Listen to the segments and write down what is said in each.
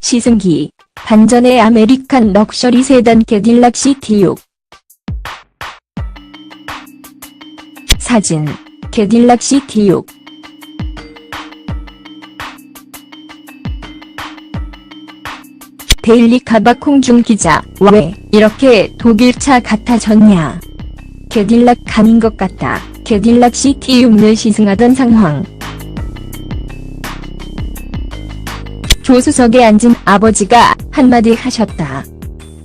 시승기, 반전의 아메리칸 럭셔리 세단 캐딜락 CT6 사진, 캐딜락 CT6 데일리 카바 콩중 기자, 왜 이렇게 독일차 같아졌냐? 캐딜락 간인 것 같다. 캐딜락 CT6를 시승하던 상황. 조수석에 앉은 아버지가 한마디 하셨다.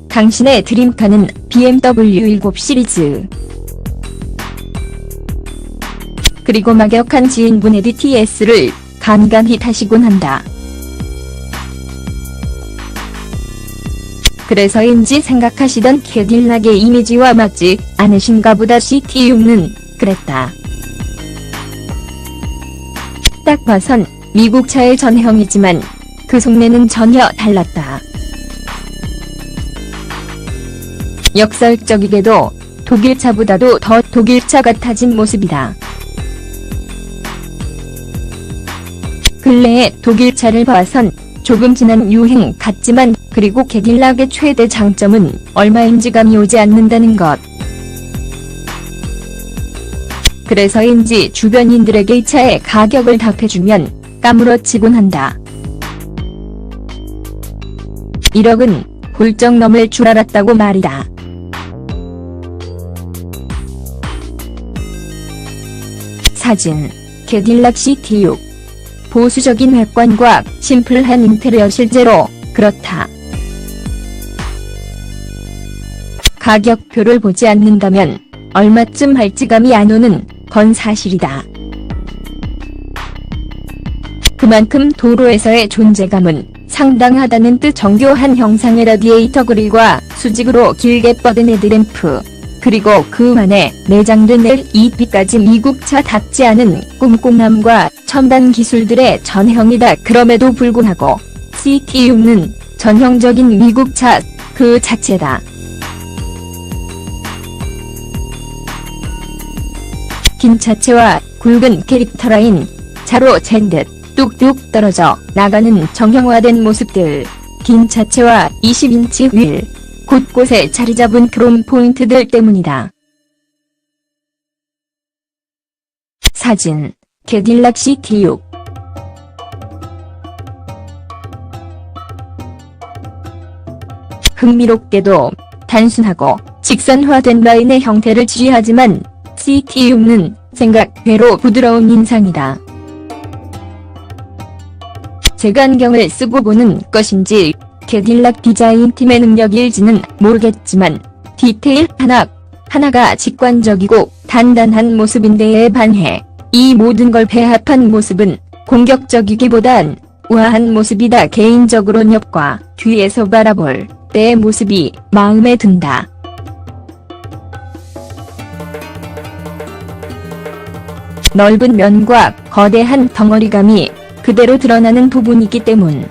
당신의 드림카는 BMW 7 시리즈. 그리고 막역한 지인분의 DTS를 간간히 타시곤 한다. 그래서인지 생각하시던 캐딜락의 이미지와 맞지 않으신가 보다 CT6는 그랬다. 딱 봐선 미국 차의 전형이지만 그 속내는 전혀 달랐다. 역설적이게도 독일차보다도 더 독일차 같아진 모습이다. 근래에 독일차를 봐선 조금 지난 유행 같지만 그리고 캐딜락의 최대 장점은 얼마인지 감이 오지 않는다는 것. 그래서인지 주변인들에게 이 차의 가격을 답해주면 까무러치곤 한다. 1억은 훌쩍 넘을 줄 알았다고 말이다. 사진, 캐딜락 CT6 보수적인 외관과 심플한 인테리어 실제로 그렇다. 가격표를 보지 않는다면 얼마쯤 할지 감이 안 오는 건 사실이다. 그만큼 도로에서의 존재감은 상당하다는 뜻 정교한 형상의 라디에이터 그릴과 수직으로 길게 뻗은 헤드램프, 그리고 그 안에 내장된 LED까지 미국차답지 않은 꼼꼼함과 첨단 기술들의 전형이다. 그럼에도 불구하고 CT6는 전형적인 미국차 그 자체다. 긴 차체와 굵은 캐릭터 라인, 차로 잰 듯 뚝뚝 떨어져 나가는 정형화된 모습들, 긴 차체와 20인치 휠, 곳곳에 자리 잡은 크롬 포인트들 때문이다. 사진, 캐딜락 CT6 흥미롭게도 단순하고 직선화된 라인의 형태를 지휘하지만 CT6는 생각외로 부드러운 인상이다. 색안경을 쓰고 보는 것인지 캐딜락 디자인 팀의 능력일지는 모르겠지만 디테일 하나 하나가 직관적이고 단단한 모습인데에 반해 이 모든 걸 배합한 모습은 공격적이기보단 우아한 모습이다. 개인적으로 옆과 뒤에서 바라볼 때의 모습이 마음에 든다. 넓은 면과 거대한 덩어리감이 그대로 드러나는 부분이기 때문.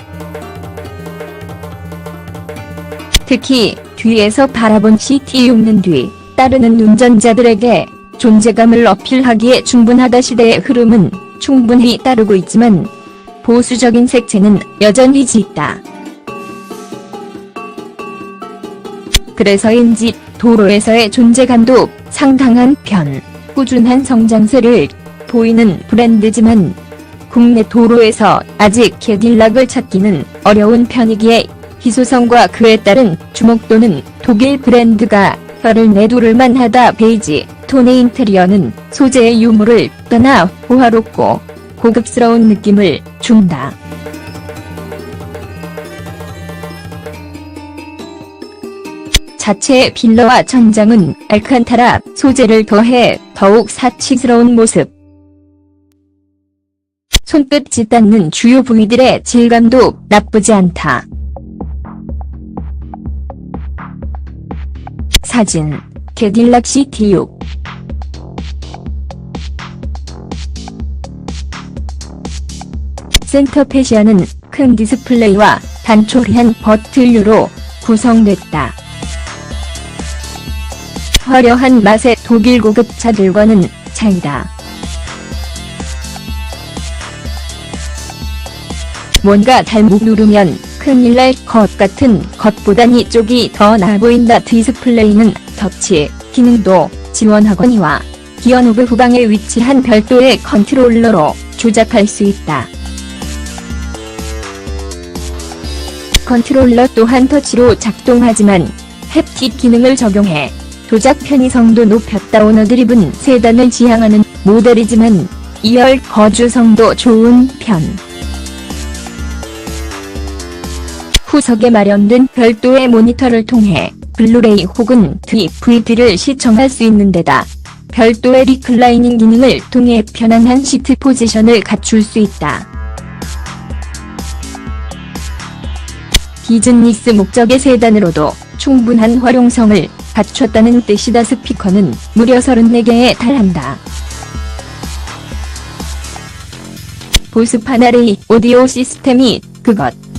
특히 뒤에서 바라본 CT6는 뒤 따르는 운전자들에게 존재감을 어필하기에 충분하다 시대의 흐름은 충분히 따르고 있지만 보수적인 색채는 여전히 짙다. 그래서인지 도로에서의 존재감도 상당한 편, 꾸준한 성장세를 보이는 브랜드지만 국내 도로에서 아직 캐딜락을 찾기는 어려운 편이기에 희소성과 그에 따른 주목도는 독일 브랜드가 혀를 내두를 만 하다 베이지 톤의 인테리어는 소재의 유무를 떠나 호화롭고 고급스러운 느낌을 준다. 자체의 필러와 천장은 알칸타라 소재를 더해 더욱 사치스러운 모습. 손끝이 닿는 주요 부위들의 질감도 나쁘지 않다. 사진, 캐딜락 CT6 센터 페시아는 큰 디스플레이와 단촐한 버틀류로 구성됐다. 화려한 맛의 독일 고급차들과는 차이다. 뭔가 잘못 누르면 큰일 날 것 같은 것보단 이쪽이 더 나아 보인다. 디스플레이는 터치 기능도 지원하거니와 기어 노브 후방에 위치한 별도의 컨트롤러로 조작할 수 있다. 컨트롤러 또한 터치로 작동하지만 햅틱 기능을 적용해 조작 편의성도 높였다. 오너드립은 세단을 지향하는 모델이지만 2열 거주성도 좋은 편. 후석에 마련된 별도의 모니터를 통해 블루레이 혹은 DVD를 시청할 수 있는 데다 별도의 리클라이닝 기능을 통해 편안한 시트 포지션을 갖출 수 있다. 비즈니스 목적의 세단으로도 충분한 활용성을 갖췄다는 뜻이다. 스피커는 무려 34개에 달한다. 보스 파나레이 오디오 시스템이 그것.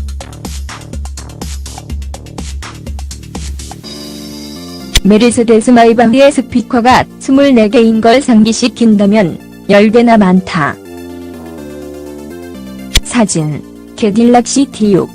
메르세데스 마이바흐의 스피커가 24개인 걸 상기시킨다면 10개나 많다. 사진 캐딜락 CT6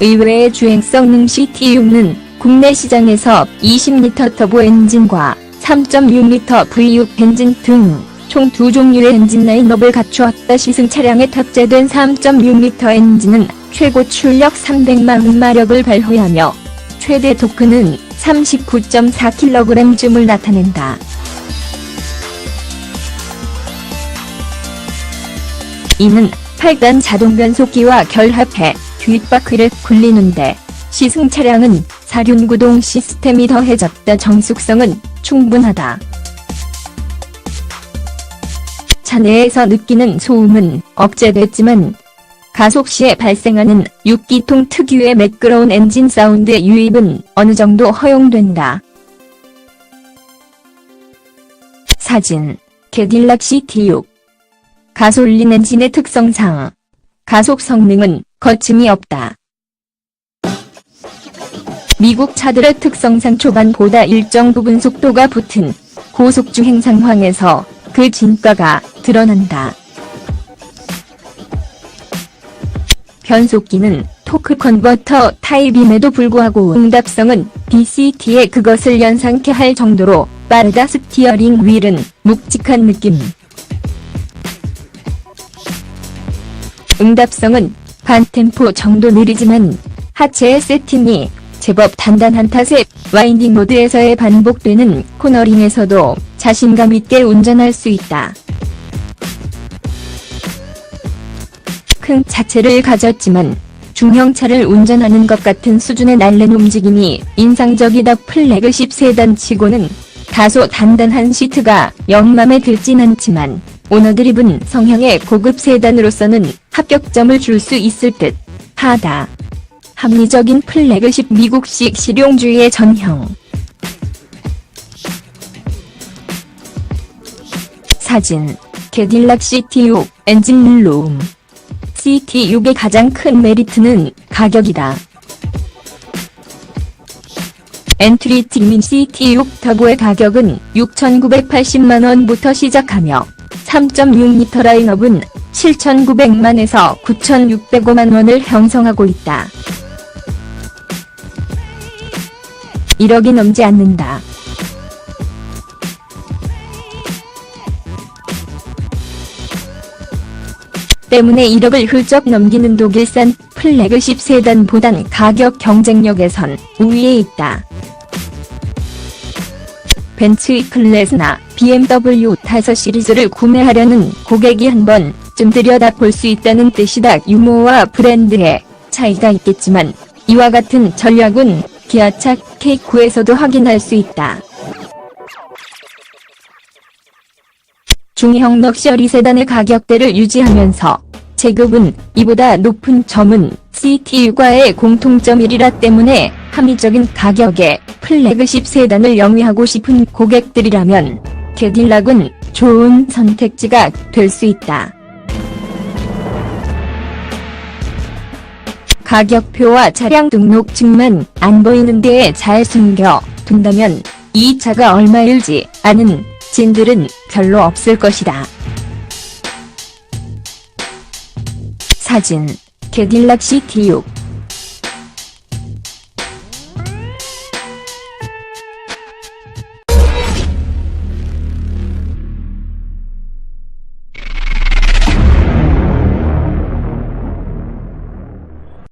의외의 주행성 능 CT6는 국내 시장에서 20L 터보 엔진과 3.6L V6 엔진 등 총 두 종류의 엔진 라인업을 갖추었다. 시승 차량에 탑재된 3.6L 엔진은 최고 출력 300만 마력을 발휘하며 최대 토크는 39.4kg쯤을 나타낸다. 이는 8단 자동 변속기와 결합해 뒷바퀴를 굴리는데 시승 차량은 사륜구동 시스템이 더해졌다. 정숙성은 충분하다. 차내에서 느끼는 소음은 억제됐지만 가속 시에 발생하는 6기통 특유의 매끄러운 엔진 사운드의 유입은 어느 정도 허용된다. 사진 캐딜락 CT6 가솔린 엔진의 특성상 가속 성능은 거침이 없다. 미국 차들의 특성상 초반보다 일정 부분 속도가 붙은 고속 주행 상황에서 그 진가가 드러난다. 변속기는 토크 컨버터 타입임에도 불구하고 응답성은 DCT에 그것을 연상케 할 정도로 빠르다. 스티어링 휠은 묵직한 느낌. 응답성은 반템포 정도 느리지만 하체의 세팅이 제법 단단한 탓에 와인딩 모드에서의 반복되는 코너링에서도 자신감 있게 운전할 수 있다. 큰 차체를 가졌지만 중형차를 운전하는 것 같은 수준의 날랜 움직임이 인상적이다. 플래그십 세단 치고는 다소 단단한 시트가 영 맘에 들진 않지만 오너드립은 성형의 고급 세단으로서는 합격점을 줄 수 있을 듯 하다. 합리적인 플래그십 미국식 실용주의의 전형. 사진 캐딜락 CT6 엔진 룸 CT6의 가장 큰 메리트는 가격이다. 엔트리 팀인 CT6 터보의 가격은 6,980만원부터 시작하며 3.6L 라인업은 7,900만에서 9,605만원을 형성하고 있다. 1억이 넘지 않는다. 때문에 1억을 훌쩍 넘기는 독일산 플래그십 세단보단 가격 경쟁력에선 우위에 있다. 벤츠 클래스나 BMW 5 시리즈를 구매하려는 고객이 한 번쯤 들여다볼 수 있다는 뜻이다. 유모와 브랜드의 차이가 있겠지만 이와 같은 전략은 기아차 K9에서도 확인할 수 있다. 중형 럭셔리 세단의 가격대를 유지하면서 제급은 이보다 높은 점은 CTU과의 공통점이라 때문에 합리적인 가격에 플래그십 세단을 영위하고 싶은 고객들이라면 캐딜락은 좋은 선택지가 될 수 있다. 가격표와 차량 등록증만 안 보이는 데에 잘 숨겨 둔다면 이 차가 얼마일지 아는 진들은 별로 없을 것이다. 사진, 캐딜락 CT6